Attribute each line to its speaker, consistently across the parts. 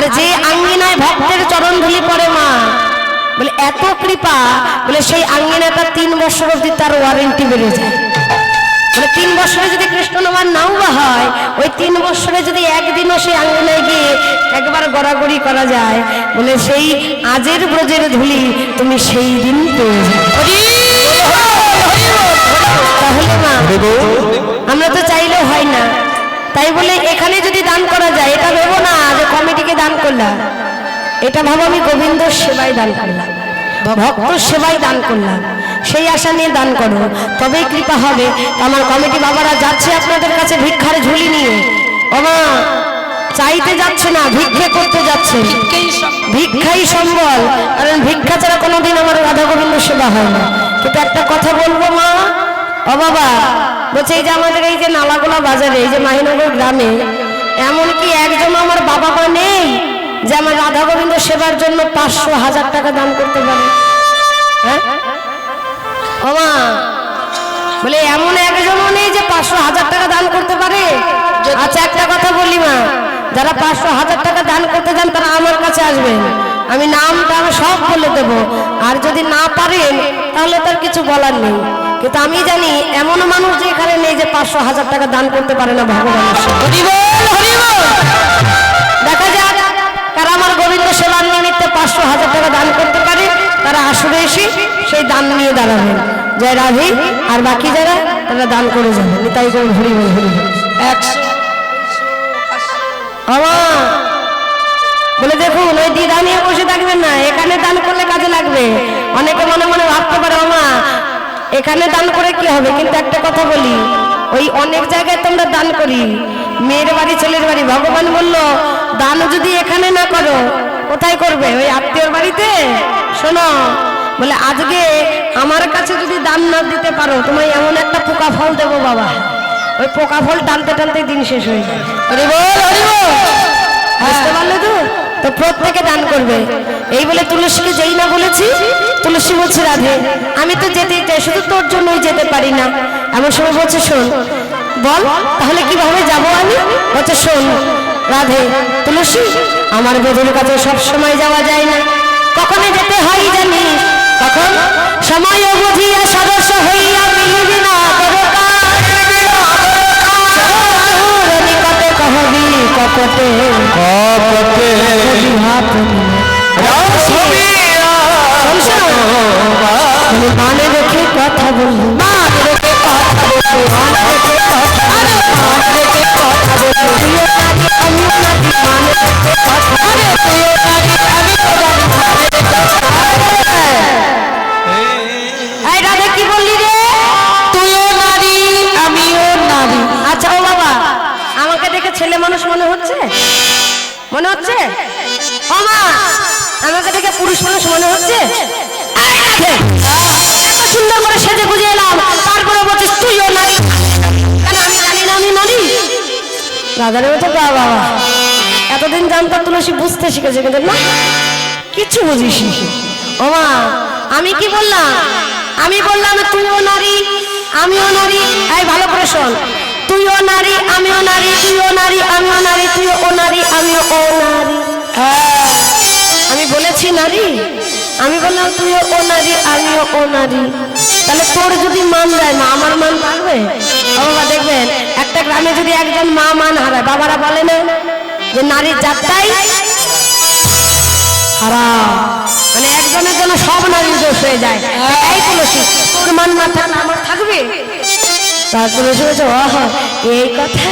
Speaker 1: আর যে আঙ্গিনায় ভক্তের চরণ ধুলি পড়ে মা। বলে এত কৃপা। বলে সেই আঙ্গিনাটা তিন বছর অবধি তার ওয়ারেন্টি বেড়ে যায়। বলে তিন বছরে যদি কৃষ্ণ নামার নাও বা হয় ওই তিন বছরে যদি একদিনও সেই আঙ্গনায় গিয়ে একবার গড়াগড়ি করা যায় বলে সেই আজের ব্রজের ধুলি তুমি সেই দিন পেয়ে যাবে। তাহলে মা আমরা তো চাইলেও হয় না। তাই বলে এখানে যদি দান করা যায়, এটা ভেবো না যে কমিটিকে দান করলাম এটা ভাবো আমি গোবিন্দ সেবায় দান করলাম। ভক্ত সেবায় দান করলাম। সেই আশা নিয়ে দান করো। তবেই কৃপা হবে। আমার কমিটি বাবারা যাচ্ছে আপনাদের কাছে ভিক্ষার ঝুলি নিয়ে। ওমা চাইতে যাচ্ছে না, ভিক্ষে করতে যাচ্ছে। ভিক্ষাই সম্বল। কারণ ভিক্ষা ছাড়া কোনোদিন আমার রাধা গোবিন্দ সেবা হয় না। কিন্তু একটা কথা বলব মা? ও বাবা বলছে এই যে আমাদের এই যে নালাগোলা বাজারে এই যে মাহিনগর গ্রামে এমনকি একজন আমার বাবা মা নেই যে আমার রাধা গোবিন্দ সেবার জন্য পাঁচশো হাজার টাকা দান করতে পারে। হ্যাঁ? ও বলে এমন একজনও নেই যে পাঁচশো হাজার টাকা দান করতে পারে? আচ্ছা একটা কথা বলি মা যারা পাঁচশো হাজার টাকা দান করতে চান তারা আমার কাছে আসবেন। আমি নাম টাম সব বলে দেবো। আর যদি না পারেন তাহলে তার কিছু বলার নেই। কিন্তু আমি জানি এমন মানুষ যে এখানে নেই যে পাঁচশো হাজার টাকা দান করতে পারে না ভগবানের দেখা যাক কারা আমার গোবিন্দ সেবার নিমিত্তে পাঁচশো হাজার টাকা দান করতে পারে, তারা আসরে এসে সেই দান নিয়ে দাঁড়াবেন জয় রাধে, আর বাকি যারা, তারা দান করে যাবে। নিতাই করে হরি বল হরি বলে দেখুন, ওই দিদা নিয়ে বসে থাকবেন না, এখানে দান করলে কাজে লাগবে। অনেকে মনে মনে ভাবতে পারে, আমা এখানে দান করে কি হবে? কিন্তু একটা কথা বলি, ওই অনেক জায়গায় তোমরা দান করি। মেয়ের বাড়ি, ছেলের বাড়ি, ভগবান বলল, দান যদি এখানে না করো, কোথায় করবে? ওই আত্মীয়র বাড়িতে? শোনো, বলে, আজকে আমার কাছে যদি দান না দিতে পারো, তোমায় এমন একটা পোকা ফল দেবো বাবা। ওই পোকা ফল টানতে টানতে দিন শেষ হয়ে যায়। বুঝতে পারলে তো? তো প্রত্যেকে দান করবে। এই বলে তুলসীকে যেই না বলেছি, তুলসী বলছে, রাধে, আমি তো যেতেই চাই, শুধু তোর জন্যই যেতে পারি না। এমন সময় বলছে, শোন, বল, তাহলে কীভাবে যাব আমি? বলছে, শোন, রাধে, তুলসী, আমার বধুর কাছে সব সময় যাওয়া যায় না। কখনো যেতে হয় জানি তখন সময় বুঝিয়া সদস্য হইয়া মিলবি না কহবি কপটে। হাত মানে রেখে কথা বলব। মানে রেখে কথা বলব। মানে রেখে কথা বলব। মানে রেখে কথা বলব। তুইও নাকি আমিও নাকি মানে রেখে আমাকে দেখে পুরুষ মানুষ মনে হচ্ছে? এত সুন্দর করে সেজে গুজে এলাম। তারপরে বলছিস তুইও নারী আমি জানি না নারী রাধারে বলছে বাবা। এতদিন জানতাম তুলসী বুঝতে শিখেছে, কিন্তু না, কিছু বুঝিস নি। ও মা, আমি কি বললাম? আমি বললাম তুইও নারী, আমিও নারী। এই, ভালো করে শোন। তুইও নারী আমিও নারী তুইও নারী আমিও নারী তুইও ও নারী আমিও ও নারী। হ্যাঁ, আমি বলেছি নারী আমি বললাম তুইও ও নারী আমিও ও নারী। তাহলে তোর যদি মান দেয় মা আমার মান থাকবে বাবা দেখবেন একটা গ্রামে যদি একজন মা মান হারায় বাবারা বলে না যে নারীর যাত্রাই মানে একজনের জন্য সব নারীর দোষ হয়ে যায়। এই তুলসী তোর মান না থাকলে আমার থাকবে? তার তুলসী বলছে, ওহ, এই কথা?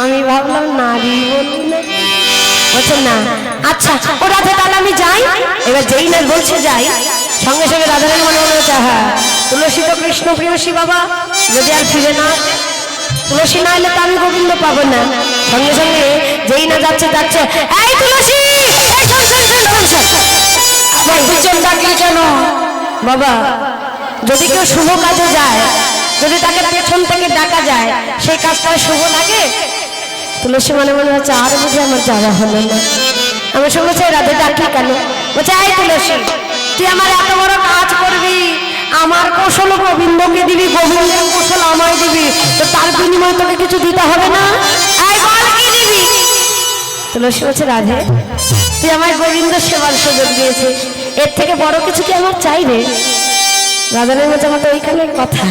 Speaker 1: আমি ভাবলাম, নারী বলি না। না আচ্ছা ও রাধে, তাহলে আমি যাই। এবার যেই না বলছে, যাই। সঙ্গে সঙ্গে রাধারানী মনে মনে হচ্ছে হ্যাঁ তুলসী তো কৃষ্ণ প্রিয়সী বাবা, যদি আর ফিরে না তুলসী না এলে তো আমি গোবিন্দ পাবো না। সঙ্গে সঙ্গে যেই না যাচ্ছে যাচ্ছে এই তুলসী কেন? বাবা, যদি কেউ শুভ কাজে যায় যদি তাকে পেছন থেকে ডাকা যায়, সেই কাজটা শুভ লাগে? তুলসী মনে মনে হচ্ছে আর বুঝি আমার যাওয়া হলো না। সঙ্গে বলছে রাতে ডাকি কেন? বলছে, এই তুলসী, তুই আমার এত বড় কাজ করবি, আমার কৌশল গোবিন্দকে দিবি, গোবিন্দের কৌশল আমায় দিবি, তো তার বিনিময়ে তোকে কিছু দিতে হবে না? তুলসী বলছে, রাধে, তুই আমার গোবিন্দ সেবার সুযোগ দিয়েছিস। এর থেকে বড় কিছু কি আমার চাই রে? রাধানের মধ্যে আমার তো ওইখানে কথা।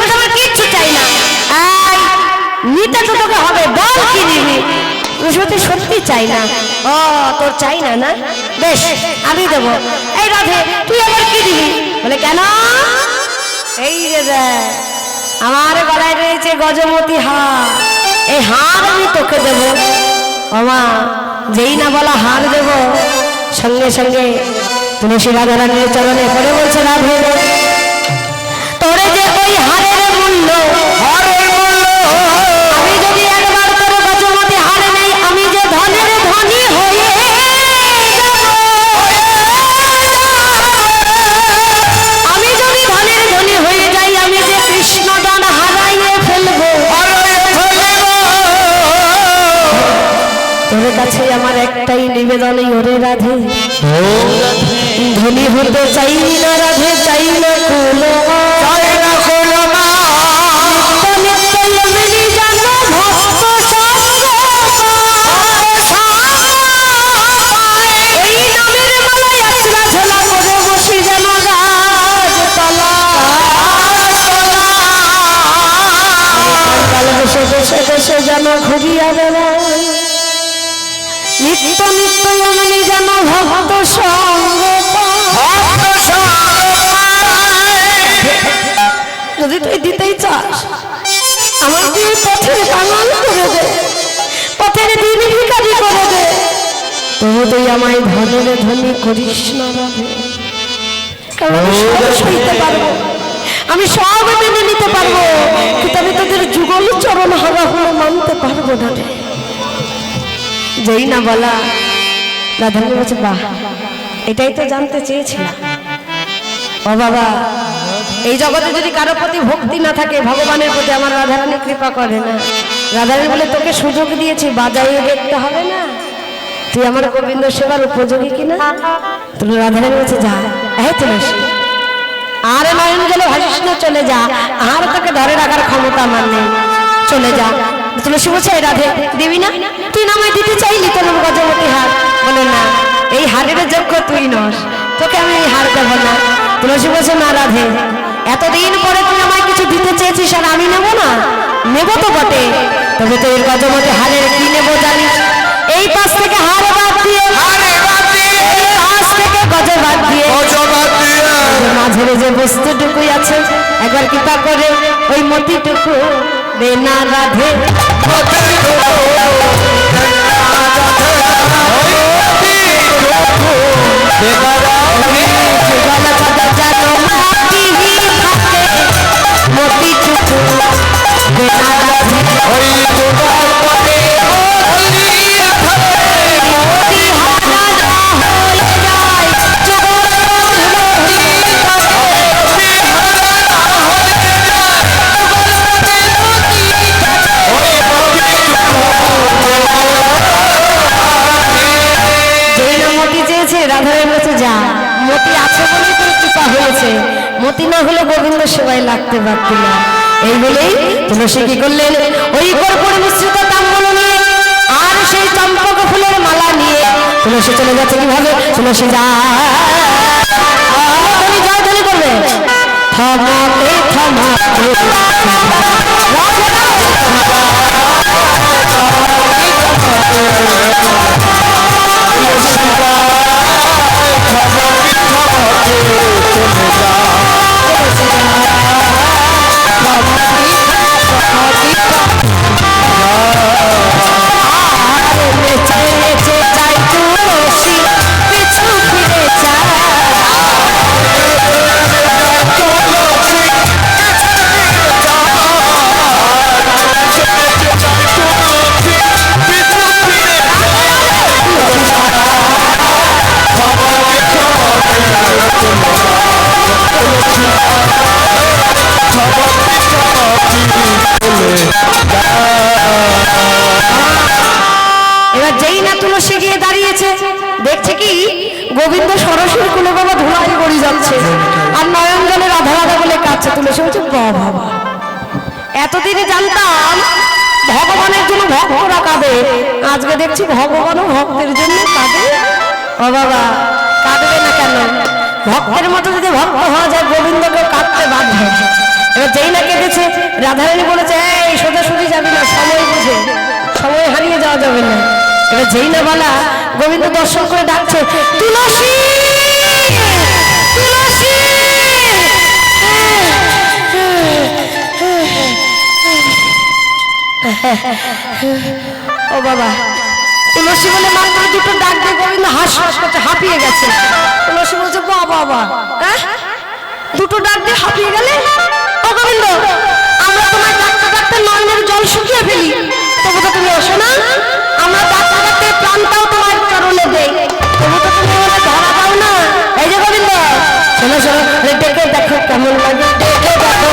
Speaker 1: হবে আমার চাই না। তোকে হবে বল কি চাই না। ও চাই না না? বেশ আমি দেবো। এই রাধে তুই কি দিবি? বলে কেন? এই দেখ, আমার গলায় রয়েছে গজমতি হার। এই হার আমি তোকে দেব। আমা যেই না বলা হার দেব। সঙ্গে সঙ্গে তুলসী রাধা রানীর চরণে করে বলছে রাধে। তোরে যে ওই হারের মূল্য একটাই নিবেদন এই ওরে রাধে ধনী হতে চাই না ধনের ধনী করিস না রাধে। কারণ আমি সব সইতে পারব। আমি সব মেনে নিতে পারব। কিন্তু আমি তোদের যুগল চরণ হারা হলে মানতে পারব না রে। যেই না বলা রাধারানী বলছে বাহ এটাই তো জানতে চেয়েছিলাম। ও বাবা এই জগতে যদি কারও প্রতি ভক্তি না থাকে ভগবানের প্রতি আমার রাধারানী কৃপা করে না। রাধারানী বলে তোকে সুযোগ দিয়েছি বাজাইয়ে দেখতে হবে না? তুই আমার গোবিন্দ সেবার উপযোগী কিনা? তুমি রাধারানী বলছে যা। এই তুলসী আর নয়ন গেলে ভাসিস না, চলে যা। আর তোকে ধরে রাখার ক্ষমতা আমার নেই। চলে যা। তুলসী বলছে, "এই রাধে, দিবি না? তুই না আমায় দিতে চাইলি তোর গজমতি হার বলে না, এই হারের যোগ্য তুই নস। তোকে আমি এই হার দেবো না। তুলসী বলছে, না রাধে, এতদিন পরে তুই আমায় কিছু দিতে চেয়েছিস আর আমি নেব না? নেব তো বটে। তবে তো এর গজমতি হারের কি নেব জানিস? এই পাশ থেকে হার বাদ দিয়ে এই পাশ থেকে গজ বাদ দিয়ে। যে মাঝের যে বস্তুটুকুই আছে একবার কৃপা করে ওই মতিটুকু দে না রাধে যুগল যা। মতি আছে বলেই তোর কৃপা হয়েছে। মতি না হলে গোবিন্দ সেবায় লাগতে পারত না। এই বলেই তুলসী কি করলেন? ওই কর্পূর মিশ্রিত তাম্বুল নিয়ে আর সেই চম্পক ফুলের মালা নিয়ে তুলসী চলে যাচ্ছে কীভাবে? তুলসী যা। তুমি জয় ধ্বনি করবে। থমাকে থমাকে যেই না কেঁদেছে, রাধারানী বলেছে, এই, সোজা সোজাসুজি যাবি না, সময় বুঝে, সময় হারিয়ে যাওয়া যাবে না। এবার যেই না বলা গোবিন্দ দর্শন করে ডাকছে, তুলসী তুলসী, ও বাবা, তুলসী বলে মাত্র দুটো ডাক দিয়ে গোবিন্দ হাস হাস করছে, হাঁপিয়ে গেছে। তুলসী বলছে বাবা বাবা হ্যাঁ? দুটো ডাক দিয়ে হাঁপিয়ে গেলে? ও আমরা তোমার ডাকতে ডাকতে নয়নের জল শুকিয়ে ফেলি। তবু তো তুমি আসো না। আমরা ডাকতে ডাকতে প্রাণটাও তোমার চরণে দেই। তবু তো তুমি আমাদের ধরা পাও না। এই যে গোবিন্দ শোনো শোনো ডেকে দেখো কেমন লাগে। ডেকে দেখো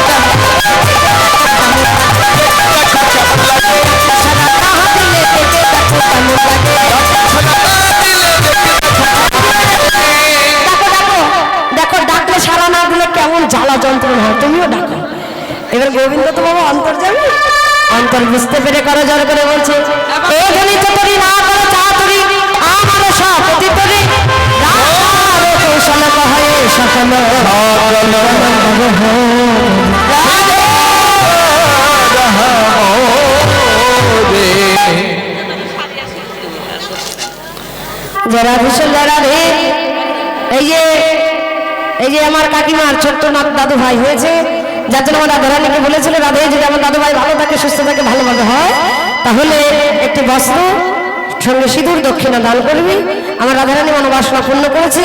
Speaker 1: ছোট্ট নাথ দাদু ভাই হয়েছে। যার জন্য আমার রাধারানীকে বলেছিল রাধে, যদি আমার দাদু ভাই ভালো থাকে, সুস্থ থাকে, ভালোভাবে হয়, তাহলে একটি বস্ত্র, সঙ্গে সিঁদুর, দক্ষিণা দান করবি। আমার রাধারানী মনোবাসনা পূর্ণ করেছি।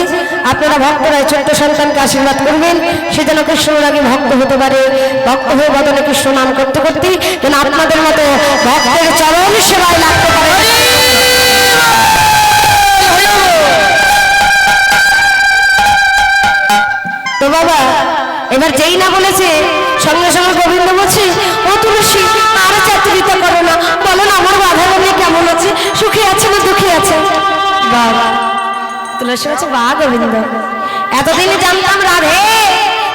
Speaker 1: আপনারা ভক্তরা ছোট্ট সন্তানকে আশীর্বাদ করবেন। সে যেন কৃষ্ণের আগে ভক্ত হতে পারে। ভক্ত হয়ে বদলে কৃষ্ণ নাম করতে করতে যেন আপনাদের মতো ভক্তের চরণ সেবায় লাগতে পারে। বাবা, এবার যেই না বলেছে, সঙ্গে সঙ্গে গোবিন্দ বলছে, ও তুলসী, আর চাতুরিতা করো না। বলো না, আমার বাধা বলে কেমন আছে? সুখে আছে না দুঃখে আছে? বাবা, তুলসী বলছে, বা গোবিন্দ এতদিনই জানতাম রাধে,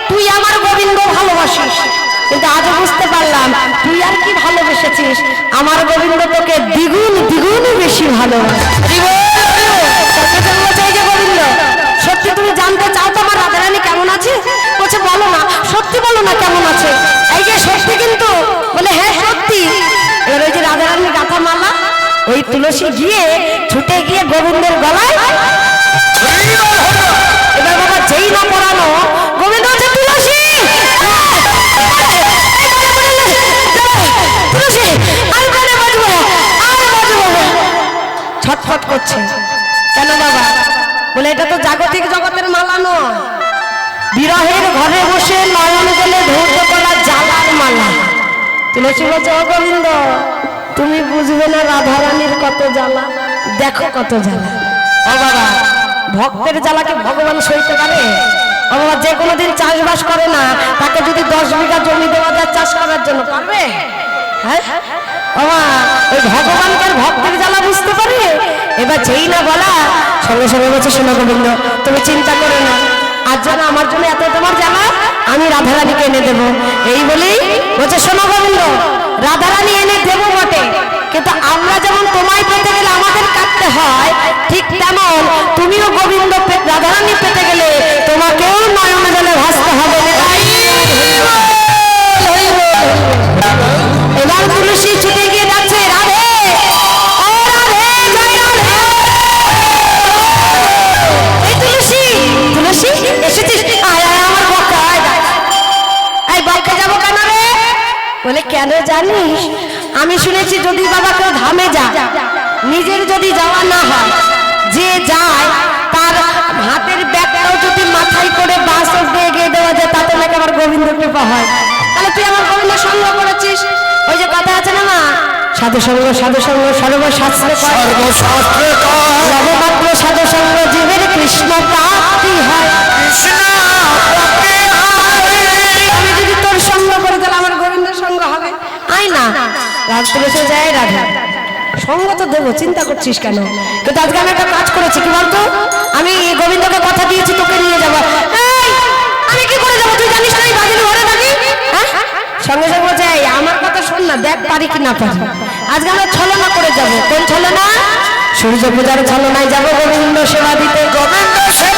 Speaker 1: তুই আমার গোবিন্দ ভালোবাসিস। কিন্তু আজও বুঝতে পারলাম, তুই আর কি ভালোবেসেছিস? আমার গোবিন্দ তোকে দ্বিগুণ দ্বিগুণ বেশি ভালোবাসে। বলো না কেমন আছে? এই যে সত্যি কিন্তু, বলে হ্যাঁ সত্যি। এবার ওই যে রাধারানীর গাথা মালা, ওই তুলসী গিয়ে ছুটে গিয়ে গোবিন্দের গলায়, এবার বাবা যেই না পড়ানো, গোবিন্দ তুলসী! ছটফট করছে। কেন বাবা? বলে এটা তো জাগতিক জগতের মালা নয়। বিরহের ঘরে বসে নয়ন গেলে ধৈর্য করা জ্বালার মালা। তুলসী বলছে, ও গোবিন্দ, তুমি বুঝবে না রাধারানীর কত জ্বালা। দেখো কত জ্বালা। ও বাবা, ভক্তের জ্বালাকে ভগবান সইতে পারে? ও বাবা, যে কোনোদিন চাষবাস করে না, তাকে যদি দশ বিঘা জমি দেওয়া যায়, চাষ করার জন্য পারবে? হ্যাঁ? বাবা ওই ভগবানকে ভক্তের জ্বালা বুঝতে পারে এবার যেই না বলা, সঙ্গে সঙ্গে বলছে, শোনো গোবিন্দ, তুমি চিন্তা করো না। আজ যেন আমার জন্য এত তোমার জ্বালা আমি রাধারানীকে এনে দেব এই বলেই বলছে শোনো গোবিন্দ রাধারানী এনে দেব বটে কিন্তু আমরা যেমন তোমায় পেতে গেলে আমাদের কাটতে হয় ঠিক তেমন তুমিও গোবিন্দ রাধারানী পেতে গেলে তোমাকেও নয়নে জলে ভাসতে হবে এবার তুলসী আমি শুনেছি যদি বাবা কেউ ধামে যা নিজের যদি যাওয়া না হয় যে যায় তার হাতের ব্যাগটাও যদি মাথায় করে বাস অব্দি এগিয়ে দেওয়া যায় তাতে নাকি আমার গোবিন্দ কৃপা হয়। তাহলে তুই আমার গোবিন্দ সঙ্গ করেছিস। ওই যে কথা আছে না মা? সাধু সঙ্গ সাধু সঙ্গ সর্বশাস্ত্রে।
Speaker 2: সর্বশাস্ত্রে
Speaker 1: নবমাত্র সাধু সঙ্গ জীবের কৃষ্ণ প্রাপ্তি হয়। আমি যদি তোর সঙ্গ করে তাহলে আমার গোবিন্দ সঙ্গ হবে আই না রাত্রে এসে যায়, রাধা। সঙ্গ দেবো, চিন্তা করছিস কেন? কিন্তু আজকে আমি একটা কাজ করেছি, কি বলতো? আমি গোবিন্দকে কথা দিয়েছি, তোকে নিয়ে যাব। আমি কি করে যাব? তুই জানিস ঘরে থাকি হ্যাঁ? সঙ্গে সঙ্গে আমার কথা শোন না, দেখ পারি কি না পারি। আজকে আমরা ছলনা করে যাব। কোন ছলনা? সূর্য পূজার ছলনায় যাব, গোবিন্দ সেবা দিতে, গোবিন্দ সেবা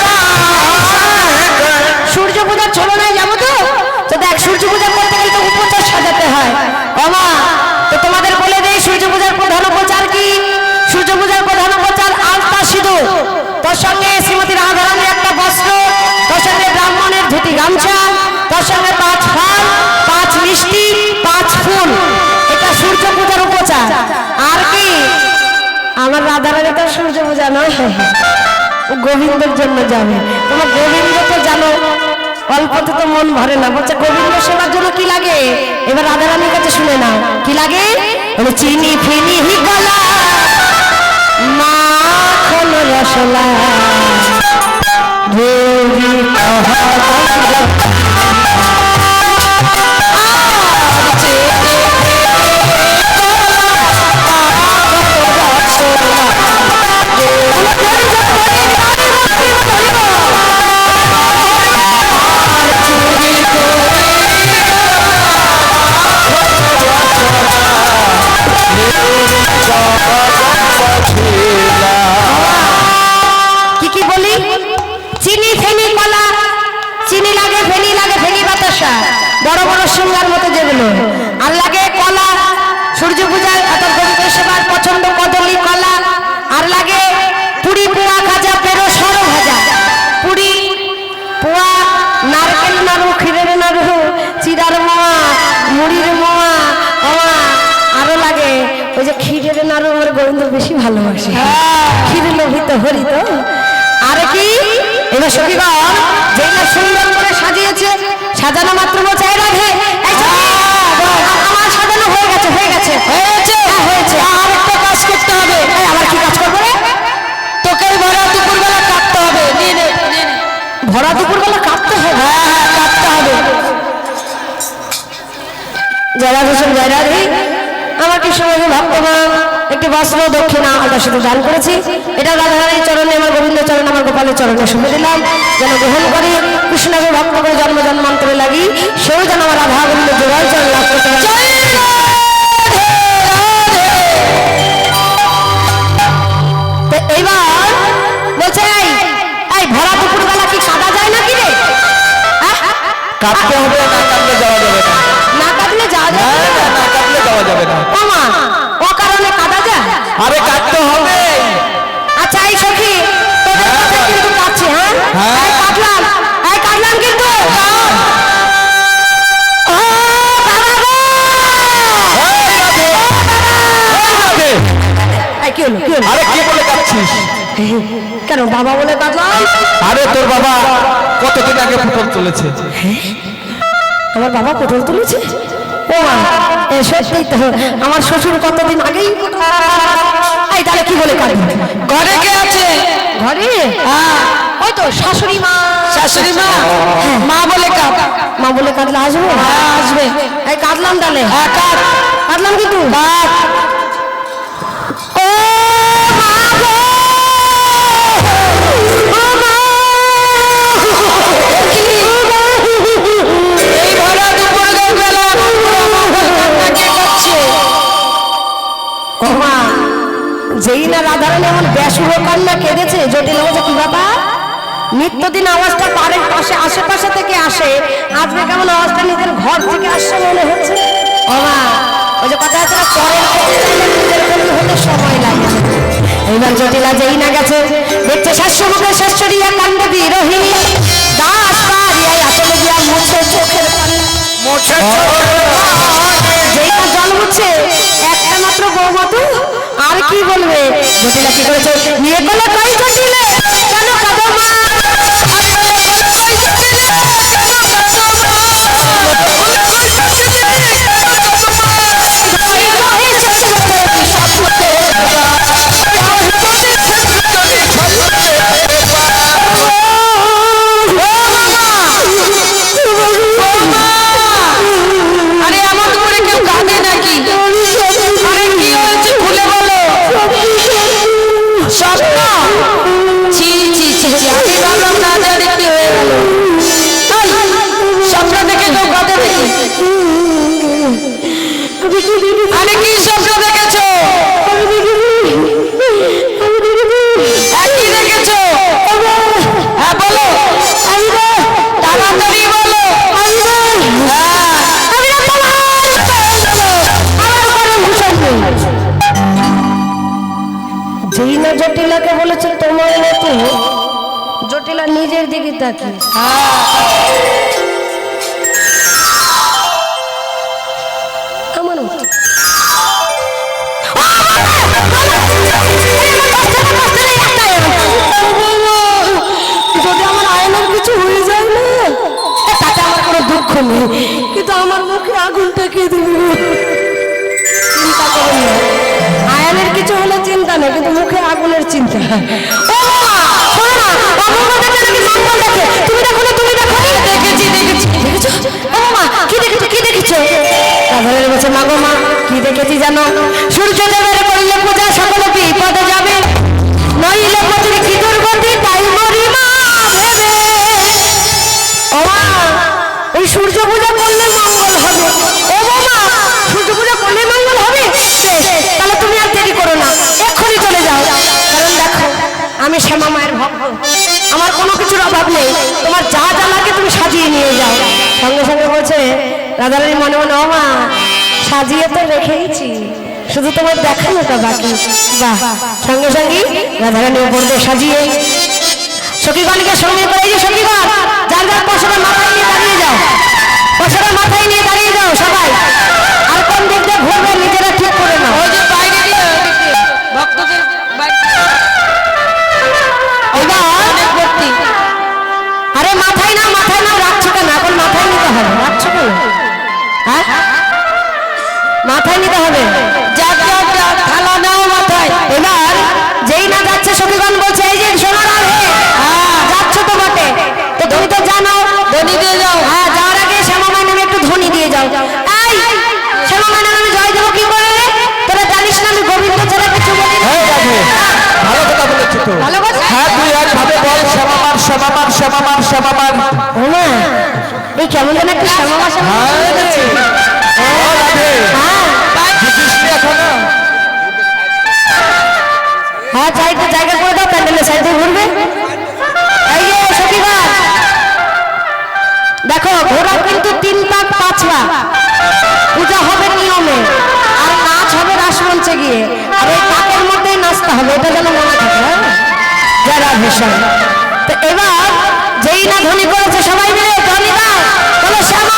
Speaker 1: আমার রাধারানী তো সূর্য পূজা নয়। গোবিন্দের জন্য যাবে তোমার গোবিন্দ তো জানো, অল্পতে তো মন ভরে না। বলছে, গোবিন্দ সেবার জন্য কি লাগে? এবার রাধারানীর কাছে শুনে নাও। কি লাগে? চিনি ফিনি হি গলা, মাখন রসলা। কি বলি? চিনি, ফেনি, কলা। চিনি লাগে, ফেনি লাগে, ফেনি বাতাসা। বড় বড় সিঙ্গার মতো যেগুলো। আর লাগে কলা, সূর্য পূজায় অর্থাৎ গোবিন্দ পছন্দ কদলি কলা। আর লাগে পুরি, পোয়া, খাজা, পেরো, সরো ভাজা। পুরি, পোয়া, নারকেল নাড়ু, ক্ষীরের নাড়ু, চিরার মোয়া, মুড়ির ওই যে ক্ষীরের নাড়ু আমার গোবিন্দ বেশি ভালোবাসে। ক্ষীর লোভিত হরি তো আর কি? এবার সখীগণ যেটা সুন্দর করে সাজিয়েছে সাজানো মাত্র বলছে "এই রাধে। এই আমার সাজানো হয়ে গেছে হয়ে গেছে। হয়েছে? হয়েছে। আর একটা কাজ করতে হবে। আবার কি কাজ করব রে? তোকে ভরা দুপুরবেলা কাটতে হবে। ভরা দুপুরবেলা কাটতে হবে? হ্যাঁ হ্যাঁ কাটতে হবে। জয়রাধ হোসেন জয়রাধি আমার কৃষ্ণবাবু ভক্তগণ একটি বস্ত্র দক্ষিণা আল্লাহর সাথে দান করেছি। এটা রাধারানীর চরণে আমার গোবিন্দ চরণে আমার গোপালের চরণে শুনে দিলাম। যেন গ্রহণ করে কৃষ্ণকে ভক্ত করে জন্ম জন্মান্তরে লাগি। সেও যেন আমার রাধা গোবিন্দ জোড়ায় চরণ লাভ করতে পারে। এইবার বলছে এই কি কাদা যায় নাকি রে?
Speaker 2: হবে না কাটলে যাওয়া যাবে না
Speaker 1: কাটলে যাওয়া যায়
Speaker 2: হ্যাঁ,
Speaker 1: না?
Speaker 2: না কাটলে যাওয়া যাবে না।
Speaker 1: ও কারণে কাদা যায়?
Speaker 2: আরে কাটতে হবে।
Speaker 1: আচ্ছা এই সখী তোদের কথা কিন্তু কাটছে হ্যাঁ?
Speaker 2: হ্যাঁ।
Speaker 1: এই কাটলাম এই কাটলাম কিন্তু। ও,
Speaker 2: আরে,
Speaker 1: কি
Speaker 2: বলে কাটছিস?
Speaker 1: কেন বাবা বলে কাটলাম
Speaker 2: আরে তোর বাবা কতদিন আগে পটল চলেছে
Speaker 1: আমার বাবা পটল তুলেছে? ও মা, এ সত্যিই তো আমার শ্বশুর কতদিন আগেই এই তাহলে কি বলে কাটবে ঘরে কে আছে? ঘরে? হ্যাঁ। ওই তো শাশুড়ি মা। শাশুড়ি মা? মা বলে কাঁদ। মা বলে কাঁদলে আসবে? হ্যাঁ আসবে। এই কাঁদলাম তাহলে। হ্যাঁ কাঁদ। কাঁদলাম কিন্তু? কাট যেই না রাধারানী এমন ব্যাসুর কান্না কেঁদেছে জটিল বলছে কি বাবা? নিত্যদিন আওয়াজটা পাড়ের পাশে আশেপাশে থেকে আসে। আজকে কেমন আওয়াজটা নিজের ঘর থেকে আসছে মনে হচ্ছে? ও মা ওই যে কথা আছে নিজের হতে সময় লাগে। এইবার জটিলা যেই না গেছে দেখছে শাস্য মুখে শাশ্বরিয়া কাণ্ড বিরোহিনী দাস পারিয়াই আসলে গিয়া মুছে চোখের পানি। যেই না জল মুছে আর কি বলবে জটিলা কি করেছে নিয়ে গেলে কই জটিলে নিজের দিকে তাকি আমার যদি আমার আয়নার কিছু হয়ে যায় না তাতে আমার কোনো দুঃখ নেই। কিন্তু আমার মুখে আগুনটা কে দিবে। চিন্তা করুন আয়নের কিছু হলে চিন্তা নেই কিন্তু মুখে আগুনের চিন্তা। কি দেখেছ, কি দেখেছ? মা গো মা, কি দেখেছি জানো? সূর্যদেবের করলে পূজা সকল বিপদে যাবে। নইলে পতির কি রাধারানী মনে মনে ও মা সাজিয়ে তো রেখেইছি। শুধু তোমার দেখানোটা বাকি। বাহ সঙ্গে সঙ্গে রাধারানী উপর দিয়ে সাজিয়ে। সখীগণকে সঙ্গে করে যে সখীগণ যার যার পশরা মাথায় নিয়ে দাঁড়িয়ে যাও। পশরা মাথায় নিয়ে দাঁড়িয়ে যাও সবাই। আর কোন দিক দিয়ে ঘুরবে নিজেরা ঠিক করে নাও।
Speaker 3: ওই যে বাইরে ভক্তদের বাইরে
Speaker 1: এবার
Speaker 3: অনেক ভর্তি
Speaker 1: আরে মাথায় না মাথায় হবে।
Speaker 3: যা যা যা থালা নাও মাথায়।
Speaker 1: এবার যেই না যাচ্ছে সখীগণ বলছে এই যে শোনো না রে হ্যাঁ যাচ্ছ তো বটে। তো তুমি তো জানো
Speaker 3: ধনী দিয়ে যাও।
Speaker 1: হ্যাঁ যাওয়ার আগে শ্যামা মায়ের নামে একটু ধ্বনি দিয়ে যাও। এই শ্যামা মায়ের নামে জয় দেবো কি করে? রে? তোরা জানিস না আমি গোবিন্দ ছাড়া কিছু বলি না।
Speaker 2: হ্যাঁ রাধে। ভালো কথা বলেছি তো।
Speaker 1: ভালো কথা?
Speaker 2: হ্যাঁ তুই একভাবে বল শ্যামামার শ্যামামার শ্যামামার শ্যামামার।
Speaker 1: ওমা, এই কেমন যেন একটা শ্যামা মা শ্যামা মা
Speaker 2: হ্যাঁ
Speaker 1: হয়ে। হ্যাঁ
Speaker 2: বুঝিস নি?
Speaker 1: হ্যাঁ জায়গা করে দাও সাইডে ঘুরবে। এই দেখো, ঘোড়া কিন্তু তিন পাক পূজা হবে নিয়মে, আর নাচ হবে রাসমঞ্চে গিয়ে। আর পাকের মধ্যেই নাচতে হবে, এটা যেন মনে থাকে হ্যাঁ? যারা ভীষণ তো এবার, যেই না ধ্বনি করেছে সবাই মিলে দাও। বলো, শ্যামা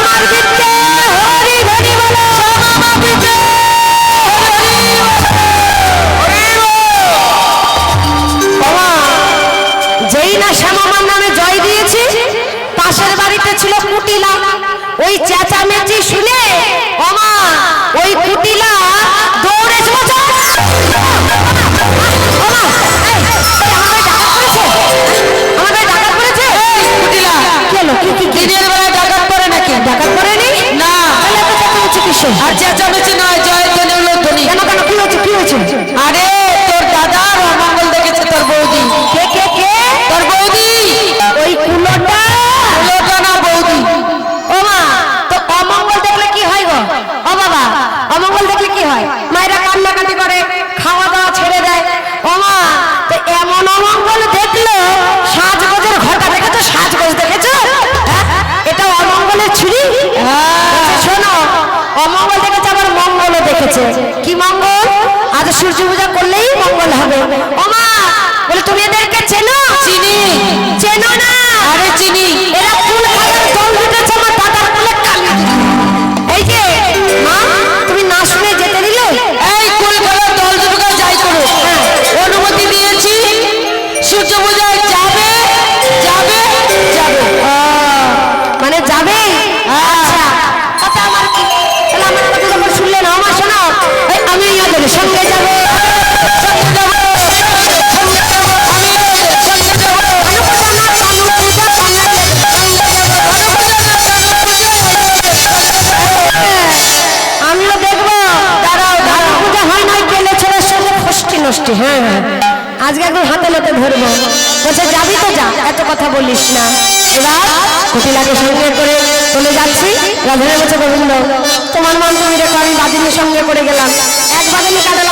Speaker 1: পাশের বাড়িতে ছিল কুটিলা। ওই চেঁচামেচি শুনে অমা ওই কুটিলা দৌড়ে এসে বলছে, "ওমা, কপিলাকে সঙ্গে করে চলে যাচ্ছি। রাধারে বলছে, গোবিন্দ, তোমার মন তুমি রেখো আমি বাদিনের সঙ্গে করে গেলাম। এক বাদিনী কাটালাম আরেক